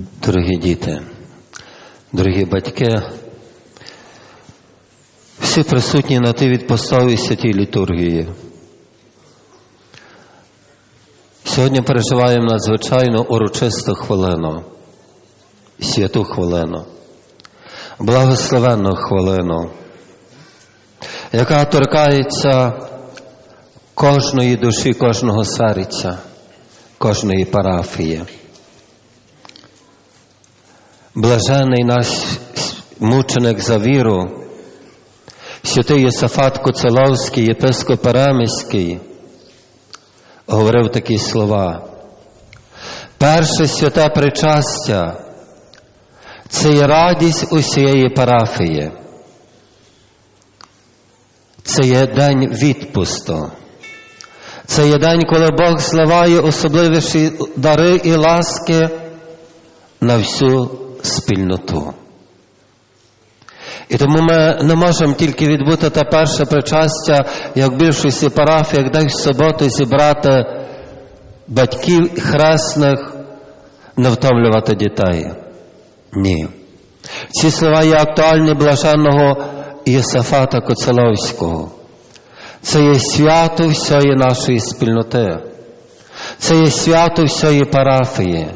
Дорогі діти, дорогі батьки, всі присутні на тій відпостовій святій літургії. Сьогодні переживаємо надзвичайно урочисту хвилину, святу хвилину, благословенну хвилину, яка торкається кожної душі, кожного серця, кожної парафії. Блажений наш мученик за віру, святий Єсафат Коцеловський, єпископ Перемиський, говорив такі слова. Перше святе причастя це є радість усієї парафії. Це є день відпусту. Це є день, коли Бог зливає особливіші дари і ласки на всю спільноту. І тому ми не можемо тільки відбути те перше причастя, як більшості парафій, як десь в суботу зібрати батьків хресних, не втомлювати дітей. Ні. Ці слова є актуальні блаженного Єсафата Коцеловського. Це є свято всієї нашої спільноти. Це є свято всієї парафії,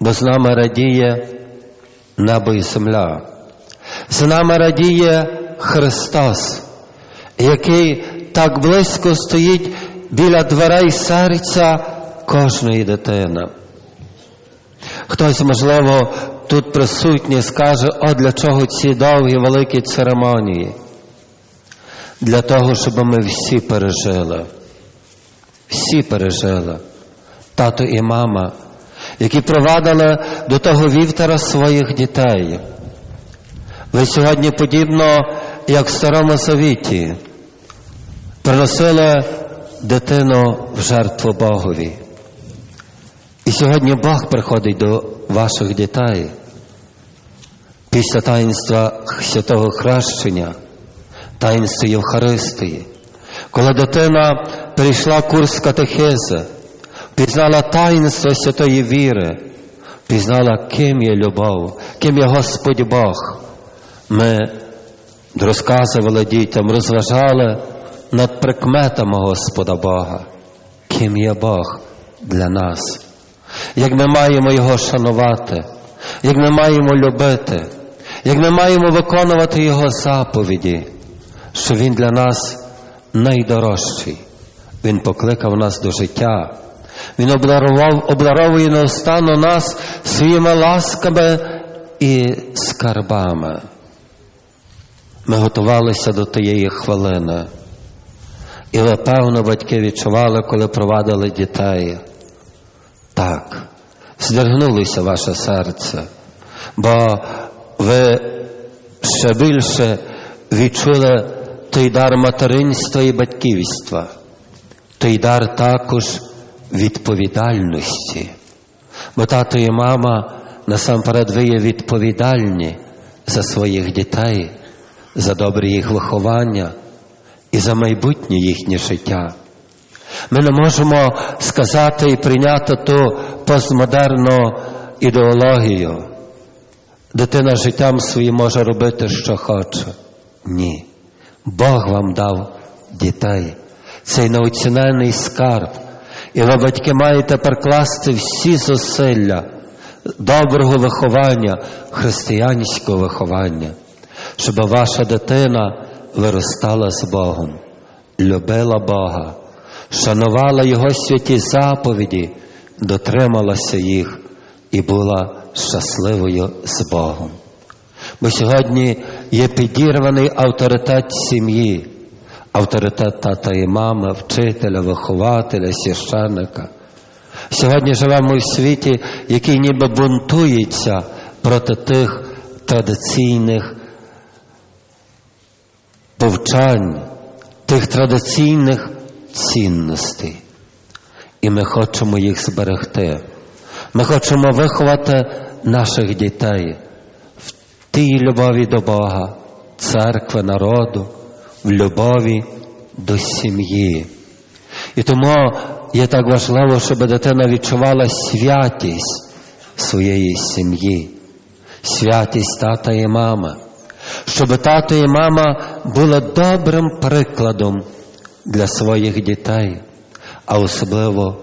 бо з нами радіє небо і земля. З нами радіє Христос, який так близько стоїть біля дверей серця кожної дитини. Хтось, можливо, тут присутній скаже, о для чого ці довгі великі церемонії? Для того, щоб ми всі пережили. Всі пережили. Тато і мама, які провадили до того вівтара своїх дітей. Ви сьогодні подібно, як в Старому Завіті, приносили дитину в жертву Богові. І сьогодні Бог приходить до ваших дітей після таїнства святого хрещення, таїнства Євхаристії. Коли дитина прийшла курс катехези, пізнала таїнство святої віри, пізнала, ким є любов, ким є Господь Бог. Ми розказували дітям, розважали над прикметами Господа Бога, ким є Бог для нас, як ми маємо Його шанувати, як ми маємо любити, як ми маємо виконувати Його заповіді, що Він для нас найдорожчий. Він покликав нас до життя. Він обдарував, обдаровує неостанно нас своїми ласками і скарбами. Ми готувалися до тієї хвилини. І ви, певно, батьки відчували, коли провадили дітей. Так, здригнулося ваше серце, бо ви ще більше відчули той дар материнства і батьківства, той дар також відповідальності. Бо тато і мама насамперед ви є відповідальні за своїх дітей, за добре їх виховання і за майбутнє їхнє життя. Ми не можемо сказати і прийняти ту постмодерну ідеологію. Дитина життям своїм може робити, що хоче. Ні. Бог вам дав дітей. Цей неоцінений скарб. І ви, батьки, маєте прикласти всі зусилля доброго виховання, християнського виховання, щоб ваша дитина виростала з Богом, любила Бога, шанувала Його святі заповіді, дотрималася їх і була щасливою з Богом. Бо сьогодні є підірваний авторитет сім'ї, авторитет тата і мами, вчителя, вихователя, священника. Сьогодні живемо в світі, який ніби бунтується проти тих традиційних повчань, тих традиційних цінностей. І ми хочемо їх зберегти. Ми хочемо виховати наших дітей в тій любові до Бога, церкви, народу, в любові до сім'ї. І тому є так важливо, щоб дитина відчувала святість своєї сім'ї, святість тата і мама, щоб тато і мама були добрим прикладом для своїх дітей, а особливо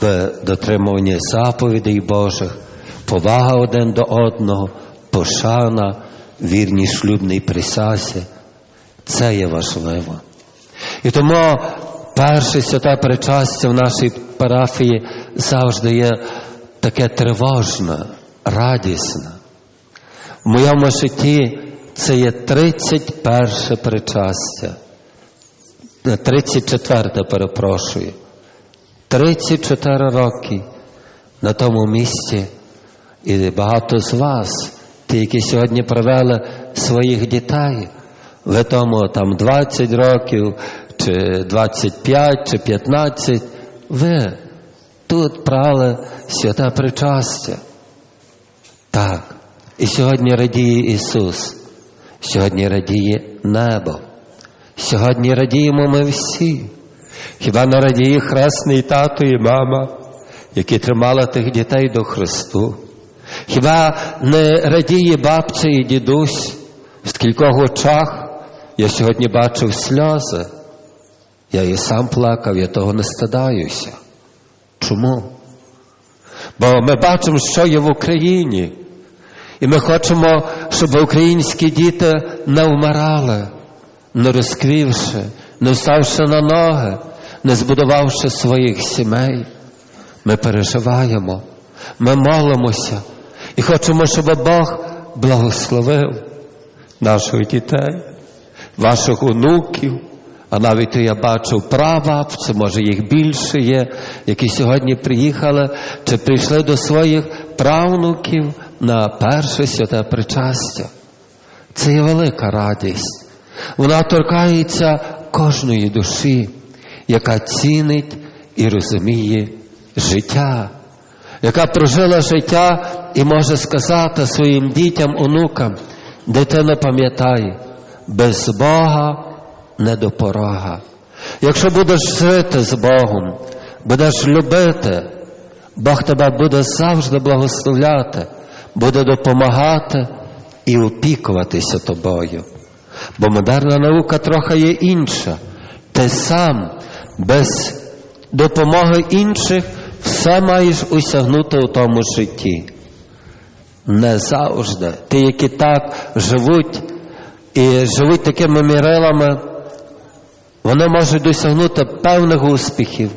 в дотримуванні заповідей Божих, повага один до одного, пошана, вірній шлюбній присязі. Це є важливо. І тому перше святе причастя в нашій парафії завжди є таке тривожне, радісне. В моєму житті це є 31 причастя. 34 перепрошую. 34 роки на тому місці. І багато з вас, ті, які сьогодні привели своїх дітей, ви тому там 20 років, чи 25, чи 15, ви тут прали святе причастя. Так. І сьогодні радіє Ісус, сьогодні радіє небо. Сьогодні радіємо ми всі. Хіба не радіє хресний тато і мама, які тримали тих дітей до Христу? Хіба не радіє бабця і дідусь в кількох очах? Я сьогодні бачив сльози. Я і сам плакав, я того не стидаюся. Чому? Бо ми бачимо, що є в Україні. І ми хочемо, щоб українські діти не вмирали, не розквівши, не вставши на ноги, не збудувавши своїх сімей. Ми переживаємо, ми молимося і хочемо, щоб Бог благословив наших дітей, ваших онуків. А навіть я бачу прабабці, може їх більше є, які сьогодні приїхали чи прийшли до своїх правнуків на перше святе причастя. Це є велика радість. Вона торкається кожної душі, яка цінить і розуміє життя, яка прожила життя і може сказати своїм дітям, онукам, дитина пам'ятай, без Бога не до порога. Якщо будеш жити з Богом, будеш любити, Бог тебе буде завжди благословляти, буде допомагати і опікуватися тобою. Бо модерна наука трохи є інша. Ти сам без допомоги інших все маєш усягнути у тому житті. Не завжди. Ті, які так живуть і живуть такими мірилами, вони можуть досягнути певних успіхів,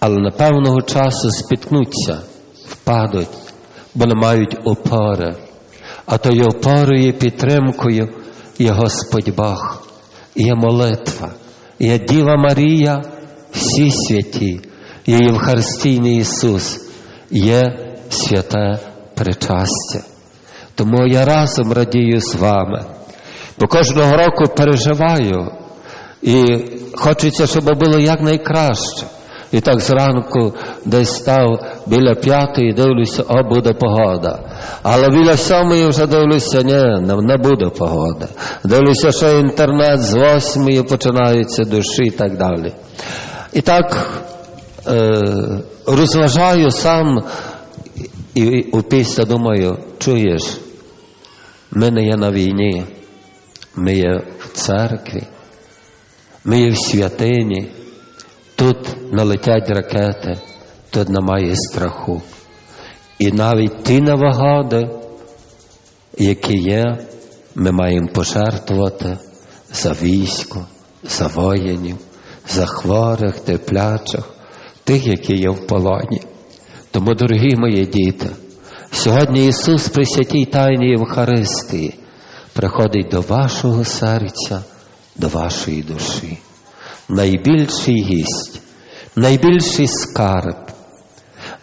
але на певного часу спіткнуться, впадуть, бо не мають опори. А тою опорою і підтримкою є Господь Бог, є молитва, є Діва Марія, всі святі, є Євхаристійний Ісус, є святе причастя. Тому я разом радію з вами, бо кожного року переживаю. І хочеться, щоб було якнайкраще. І так зранку десь став біля п'ятої, дивлюся, о, буде погода. Але біля сьомої вже дивлюся, ні, не буде погода. Дивлюся, що інтернет з восьмої починаються душі і так далі. І так е, розважаю сам і після думаю, чуєш, ми не є на війні, ми є в церкві. Ми є в святині, тут налетять ракети, тут немає страху. І навіть ті навагади, які є, ми маємо пожертвувати за військо, за воїнів, за хворих, терплячих, тих, які є в полоні. Тому, дорогі мої діти, сьогодні Ісус при святій Тайні Євхаристії приходить до вашого серця до вашої душі. Найбільший гість, найбільший скарб.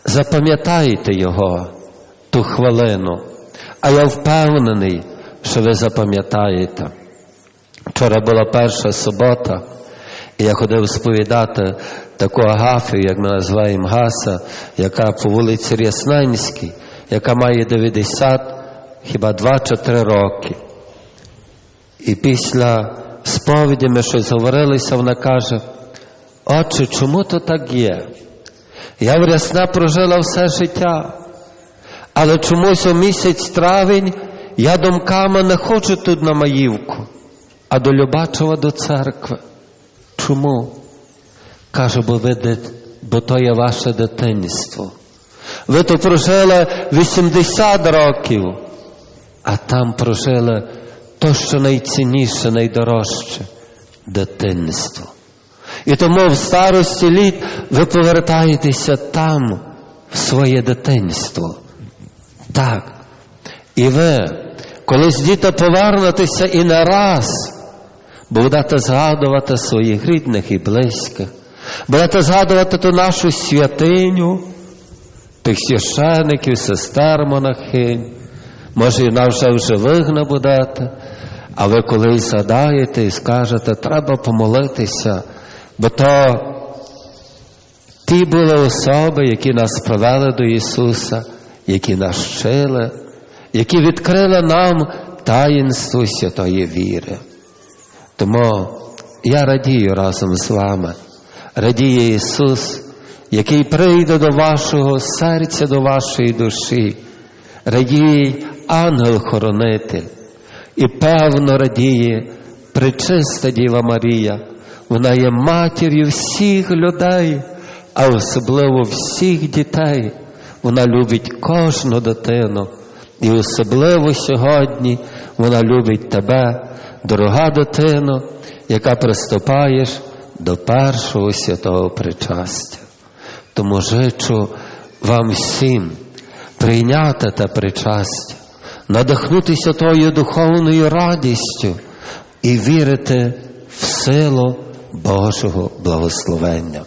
Запам'ятайте його ту хвилину, а я впевнений, що ви запам'ятаєте. Вчора була перша субота, і я ходив сповідати таку агафію, як ми називаємо Гаса, яка по вулиці Рясненській, яка має 90, хіба 2 чи 3 роки. І після сповіді ми щось говорилися, вона каже, отче, чому то так є? Я в рясна прожила все життя, Але чомусь у місяць травень я думками не хочу тут на Маївку, а до Любачева до церкви. Чому? Каже, бо ви бо то є ваше дитинство. Ви то прожили 80 років, а там прожили то, що найцінніше, найдорожче дитинство. І тому в старості літ ви повертаєтеся там, в своє дитинство. Так. І ви, колись діти повернетеся і не раз, будете згадувати своїх рідних і близьких, будете згадувати ту нашу святиню, тих священиків, сестер монахинь, може, і нас вже в живих не будете, а ви колись згадаєте і скажете, треба помолитися, бо то ті були особи, які нас привели до Ісуса, які нас вчили, які відкрили нам таїнство святої віри. Тому я радію разом з вами, радіє Ісус, який прийде до вашого серця, до вашої душі, радіє ангел-хоронитель, і певно радіє пречиста Діва Марія. Вона є матір'ю всіх людей, а особливо всіх дітей. Вона любить кожну дитину. І особливо сьогодні вона любить тебе, дорога дитино, яка приступаєш до першого святого причастя. Тому жичу вам всім прийняти те причастя, надихнутися тою духовною радістю і вірити в силу Божого благословення.